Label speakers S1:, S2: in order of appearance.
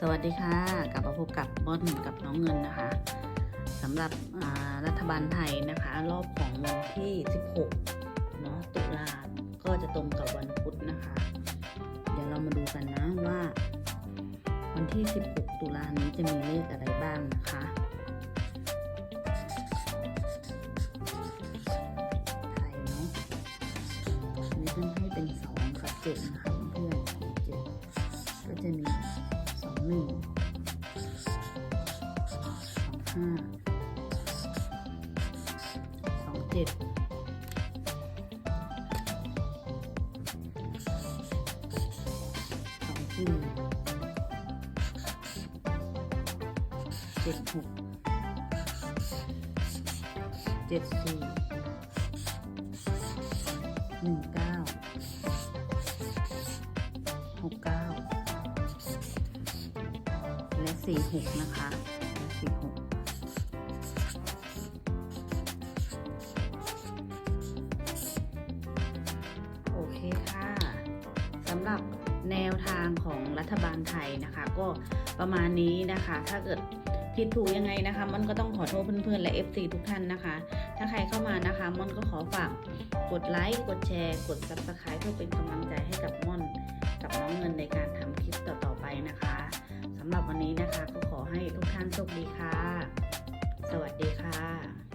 S1: สวัสดีค่ะ กลับมาพบกับม่อนกับน้องเงินนะคะสำหรับรัฐบาลไทยนะคะ รอบของวันที่ 16 เนาะตุลาก็จะตรงกับวันพุธนะคะ เดี๋ยวเรามาดูกันนะว่า วันที่ 16 ตุลานี้จะมีเลขอะไรบ้างนะคะไทยเนาะนนี้ท่านให้เป็น2กับ7นะคะ ห้าสองเจ็ดสองสี่เจ็ดหกเจ็ดสี่หนึ่งเก้าหกเก้าและสี่หกนะคะสี่หกำหรับแนวทางของรัฐบาลไทยนะคะ ก็ประมาณนี้นะคะ ถ้าเกิดผิดถูกยังไงนะคะ มันก็ต้องขอโทษเพื่อนๆ และ FC ทุกท่านนะคะ ถ้าใครเข้ามานะคะม่อนก็ขอฝากกดไลค์กดแชร์ กด Subscribe เพื่อเป็นกำลังใจให้กับม่อนกับน้องเงินในการทำคลิปต่อๆไปนะคะสำหรับวันนี้นะคะก็ขอให้ทุกท่านโชคดีค่ะ สวัสดีค่ะ